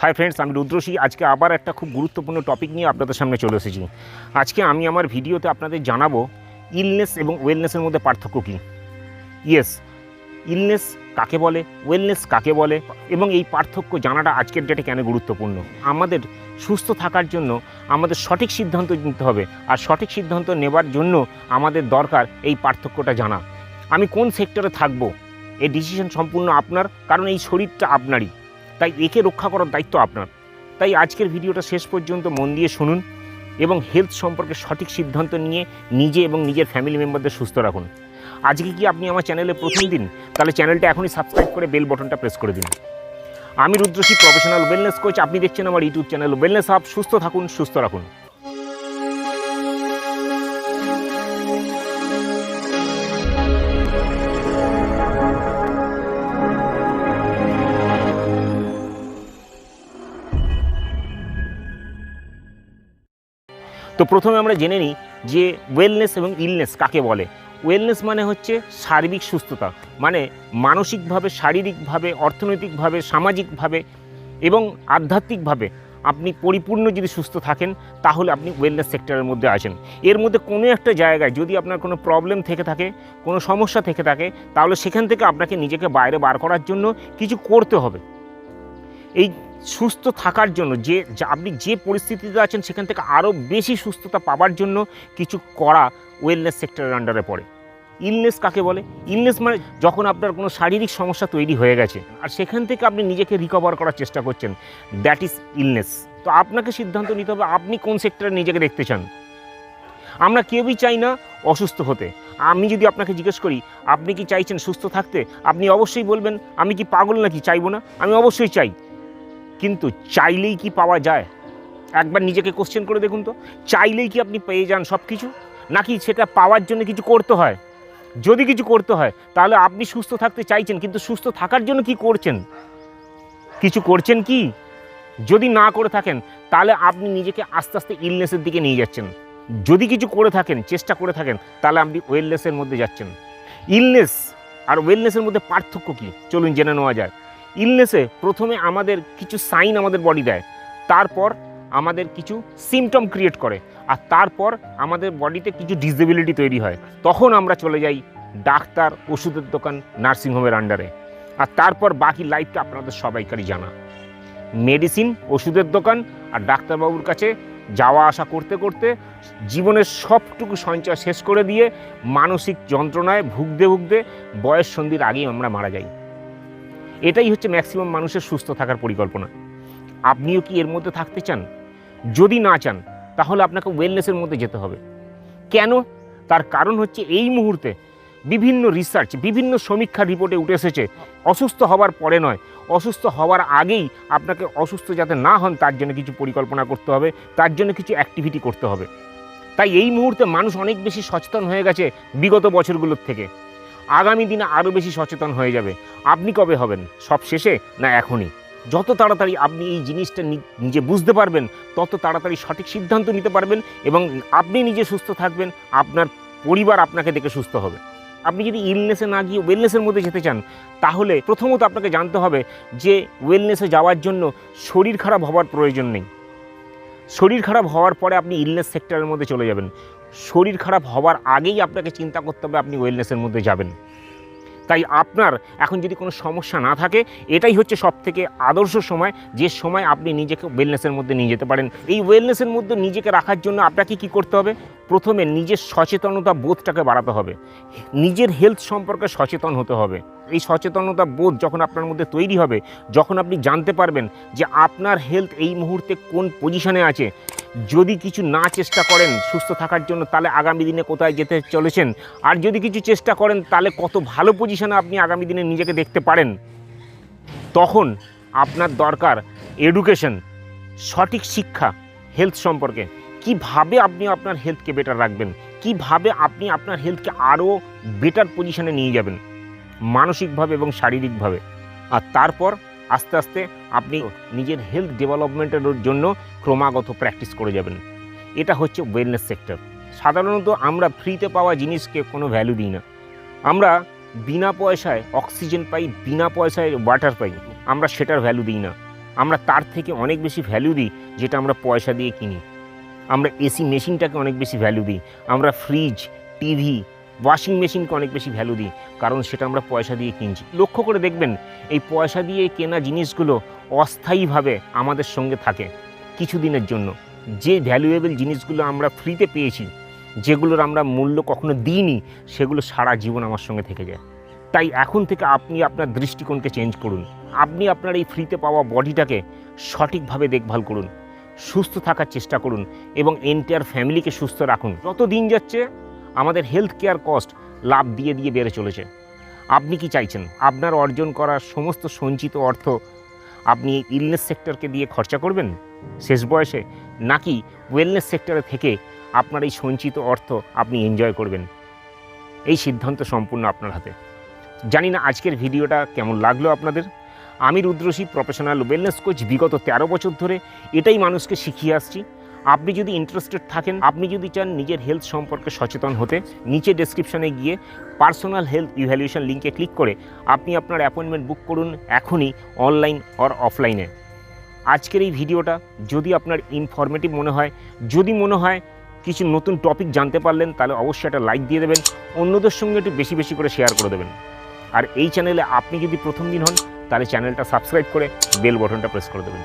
Hi friends আমি রুদ্রশী। আজকে আবার একটা খুব গুরুত্বপূর্ণ টপিক নিয়ে আপনাদের সামনে চলে এসেছি। আজকে আমি আমার ভিডিওতে আপনাদের জানাব ইলনেস এবং ওয়েলনেসের মধ্যে পার্থক্য কী। ইয়েস ইলনেস কাকে বলে ওয়েলনেস কাকে বলে, এবং এই পার্থক্য জানাটা আজকের ডেটে কেন গুরুত্বপূর্ণ। আমাদের সুস্থ থাকার জন্য আমাদের সঠিক সিদ্ধান্ত নিতে হবে, আর সঠিক সিদ্ধান্ত নেবার জন্য আমাদের দরকার এই পার্থক্যটা জানা। আমি কোন সেক্টরে থাকব? এই ডিসিশন সম্পূর্ণ আপনার, কারণ এই শরীরটা আপনারই। তাই একে রক্ষা করার দায়িত্ব আপনার। তাই আজকের ভিডিওটা শেষ পর্যন্ত মন দিয়ে শুনুন এবং হেলথ সম্পর্কে সঠিক সিদ্ধান্ত নিয়ে নিজে এবং নিজের ফ্যামিলি মেম্বারদের সুস্থ রাখুন। আজকে কি আপনি আমার চ্যানেলে প্রথম দিন? তাহলে চ্যানেলটা এখনই সাবস্ক্রাইব করে বেল বটনটা প্রেস করে দিন। আমি রুদ্রশী প্রফেশনাল ওয়েলনেস কোচ আপনি দেখছেন আমার ইউটিউব চ্যানেল ওয়েলনেস আপ সুস্থ থাকুন, সুস্থ রাখুন। তো প্রথমে আমরা জেনে নিই যে ওয়েলনেস এবং ইলনেস কাকে বলে? ওয়েলনেস মানে হচ্ছে সার্বিক সুস্থতা মানে মানসিকভাবে, শারীরিকভাবে, অর্থনৈতিকভাবে, সামাজিকভাবে এবং আধ্যাত্মিকভাবে আপনি পরিপূর্ণ যদি সুস্থ থাকেন, তাহলে আপনি ওয়েলনেস সেক্টরের মধ্যে আসেন এর মধ্যে কোনো একটা জায়গায় যদি আপনার কোনো প্রবলেম থেকে থাকে, কোনো সমস্যা থেকে থাকে, তাহলে সেখান থেকে আপনাকে নিজেকে বাইরে বার করার জন্য কিছু করতে হবে। এই সুস্থ থাকার জন্য, যে আপনি যে পরিস্থিতিতে আছেন সেখান থেকে আরও বেশি সুস্থতা পাওয়ার জন্য কিছু করা ওয়েলনেস সেক্টরের আন্ডারে পড়ে। ইলনেস কাকে বলে? ইলনেস মানে যখন আপনার কোনো শারীরিক সমস্যা তৈরি হয়ে গেছে, আর সেখান থেকে আপনি নিজেকে রিকভার করার চেষ্টা করছেন দ্যাট ইজ ইলনেস তো আপনাকে সিদ্ধান্ত নিতে হবে, আপনি কোন সেক্টরে নিজেকে দেখতে চান? আমরা কেউই চাই না অসুস্থ হতে। আমি যদি আপনাকে জিজ্ঞেস করি, আপনি কি চাইছেন সুস্থ থাকতে? আপনি অবশ্যই বলবেন, আমি কি পাগল নাকি? চাইব না। আমি অবশ্যই চাই। কিন্তু চাইলেই কি পাওয়া যায়? একবার নিজেকে কোশ্চেন করে দেখুন তো। চাইলেই কি আপনি পেয়ে যান সব কিছু নাকি সেটা পাওয়ার জন্য কিছু করতে হয়? যদি কিছু করতে হয়, তাহলে আপনি সুস্থ থাকতে চাইছেন, কিন্তু সুস্থ থাকার জন্য কি করছেন? কিছু করছেন কি? যদি না করে থাকেন, তাহলে আপনি নিজেকে আস্তে আস্তে ইলনেসের দিকে নিয়ে যাচ্ছেন। যদি কিছু করে থাকেন, চেষ্টা করে থাকেন, তাহলে আপনি ওয়েলনেসের মধ্যে যাচ্ছেন। ইলনেস আর ওয়েলনেসের মধ্যে পার্থক্য কী? চলুন জেনে নেওয়া যায় ইলনেসে প্রথমে আমাদের কিছু সাইন আমাদের বডি দেয়, তারপর আমাদের কিছু সিমটম ক্রিয়েট করে, আর তারপর আমাদের বডিতে কিছু ডিসেবিলিটি তৈরি হয়। তখন আমরা চলে যাই ডাক্তার, ওষুধের দোকান নার্সিংহোমের আন্ডারে আর তারপর বাকি লাইফটা আপনাদের সবাইকারই জানা। মেডিসিন ওষুধের দোকান আর ডাক্তারবাবুর কাছে যাওয়া আসা করতে করতে জীবনের সবটুকু সঞ্চয় শেষ করে দিয়ে মানসিক যন্ত্রণায় ভুগতে ভুগতে বয়স সন্ধির আগেই আমরা মারা যাই। এটাই হচ্ছে ম্যাক্সিমাম মানুষের সুস্থ থাকার পরিকল্পনা। আপনিও কি এর মধ্যে থাকতে চান? যদি না চান, তাহলে আপনাকে ওয়েলনেসের মধ্যে যেতে হবে। কেন? তার কারণ হচ্ছে এই মুহূর্তে বিভিন্ন রিসার্চ বিভিন্ন সমীক্ষা রিপোর্টে উঠে এসেছে, অসুস্থ হওয়ার পরে নয়, অসুস্থ হওয়ার আগেই আপনাকে অসুস্থ যাতে না হন, তার জন্য কিছু পরিকল্পনা করতে হবে, তার জন্য কিছু অ্যাক্টিভিটি করতে হবে। তাই এই মুহূর্তে মানুষ অনেক বেশি সচেতন হয়ে গেছে বিগত বছরগুলোর থেকে। আগামী দিনে আরও বেশি সচেতন হয়ে যাবে। আপনি কবে হবেন? সব শেষে না এখনই? যত তাড়াতাড়ি আপনি এই জিনিসটা নিজে বুঝতে পারবেন, তত তাড়াতাড়ি সঠিক সিদ্ধান্ত নিতে পারবেন এবং আপনি নিজে সুস্থ থাকবেন, আপনার পরিবার আপনাকে দেখে সুস্থ হবে। আপনি যদি ইলনেসে না গিয়ে ওয়েলনেসের মধ্যে যেতে চান, তাহলে প্রথমত আপনাকে জানতে হবে যে ওয়েলনেসে যাওয়ার জন্য শরীর খারাপ হওয়ার প্রয়োজন নেই। শরীর খারাপ হওয়ার পরে আপনি ইলনেস সেক্টরের মধ্যে চলে যাবেন। শরীর খারাপ হওয়ার আগেই আপনাকে চিন্তা করতে হবে আপনি ওয়েলনেসের মধ্যে যাবেন। তাই আপনার এখন যদি কোনো সমস্যা না থাকে, এটাই হচ্ছে সব থেকে আদর্শ সময়, যে সময় আপনি নিজেকে ওয়েলনেসের মধ্যে নিয়ে যেতে পারেন। এই ওয়েলনেসের মধ্যে নিজেকে রাখার জন্য আপনাকে কি করতে হবে? প্রথমে নিজের সচেতনতা বোধটাকে বাড়াতে হবে। নিজের হেলথ সম্পর্কে সচেতন হতে হবে। এই সচেতনতা বোধ যখন আপনার মধ্যে তৈরি হবে, যখন আপনি জানতে পারবেন যে আপনার হেলথ এই মুহূর্তে কোন পজিশনে আছে যদি কিছু না চেষ্টা করেন সুস্থ থাকার জন্য, তাহলে আগামী দিনে কোথায় যেতে চলেছেন? আর যদি কিছু চেষ্টা করেন, তাহলে কত ভালো পজিশনে আপনি আগামী দিনে নিজেকে দেখতে পারেন? তখন আপনার দরকার এডুকেশন সঠিক শিক্ষা হেলথ সম্পর্কে। কীভাবে আপনি আপনার হেলথকে বেটার রাখবেন? কীভাবে আপনি আপনার হেলথকে আরও বেটার পজিশনে নিয়ে যাবেন? মানসিকভাবে এবং শারীরিকভাবে। আর তারপর আস্তে আস্তে আপনি নিজের হেলথ ডেভেলপমেন্টের জন্য ক্রমাগত প্র্যাকটিস করে যাবেন। এটা হচ্ছে ওয়েলনেস সেক্টর সাধারণত আমরা ফ্রিতে পাওয়া জিনিসকে কোনো ভ্যালু দিই না। আমরা বিনা পয়সায় অক্সিজেন পাই বিনা পয়সায় ওয়াটার পাই আমরা সেটার ভ্যালু দিই না। আমরা তার থেকে অনেক বেশি ভ্যালু দিই যেটা আমরা পয়সা দিয়ে কিনি। আমরা এসি মেশিনটাকে অনেক বেশি ভ্যালু দিই। আমরা ফ্রিজ টিভি ওয়াশিং মেশিনকে অনেক বেশি ভ্যালু দিই, কারণ সেটা আমরা পয়সা দিয়ে কিনছি। লক্ষ্য করে দেখবেন, এই পয়সা দিয়ে কেনা জিনিসগুলো অস্থায়ীভাবে আমাদের সঙ্গে থাকে কিছুদিনের জন্য। যে ভ্যালুয়েবল জিনিসগুলো আমরা ফ্রিতে পেয়েছি, যেগুলোর আমরা মূল্য কখনো দিইনি, সেগুলো সারা জীবন আমার সঙ্গে থেকে যায়। তাই এখন থেকে আপনি আপনার দৃষ্টিকোণকে চেঞ্জ করুন। আপনি আপনার এই ফ্রিতে পাওয়া বডিটাকে সঠিকভাবে দেখভাল করুন, সুস্থ থাকার চেষ্টা করুন এবং এন্টায়ার ফ্যামিলিকে সুস্থ রাখুন। যত দিন যাচ্ছে আমাদের হেলথ কেয়ার কস্ট লাভ দিয়ে দিয়ে বেড়ে চলেছে। আপনি কি চাইছেন? আপনার অর্জন করা সমস্ত সঞ্চিত অর্থ আপনি ইলনেস সেক্টরকে দিয়ে খরচা করবেন? শেষ বয়সে নাকি ওয়েলনেস সেক্টরে থেকে আপনার এই সঞ্চিত অর্থ আপনি এনজয় করবেন? এই সিদ্ধান্ত সম্পূর্ণ আপনার হাতে। জানি না আজকের ভিডিওটা কেমন লাগল আপনাদের। আমি রুদ্রশী প্রফেশনাল ওয়েলনেস কোচ বিগত তেরো বছর ধরে এটাই মানুষকে শিখিয়ে আসছি। আপনি যদি ইন্টারেস্টেড থাকেন, আপনি যদি চান নিজের হেলথ সম্পর্কে সচেতন হতে, নিচে ডেসক্রিপশনে গিয়ে পার্সোনাল হেলথ ইভ্যালুয়েশন লিঙ্কে ক্লিক করে আপনি আপনার অ্যাপয়েন্টমেন্ট বুক করুন এখনই অনলাইন অর অফলাইনে আজকের এই ভিডিওটা যদি আপনার ইনফরমেটিভ মনে হয়, যদি মনে হয় কিছু নতুন টপিক জানতে পারলেন, তাহলে অবশ্যই একটা লাইক দিয়ে দেবেন, অন্যদের সঙ্গে একটু বেশি বেশি করে শেয়ার করে দেবেন। আর এই চ্যানেলে আপনি যদি প্রথম দিন হন, তাহলে চ্যানেলটা সাবস্ক্রাইব করে বেল বটনটা প্রেস করে দেবেন।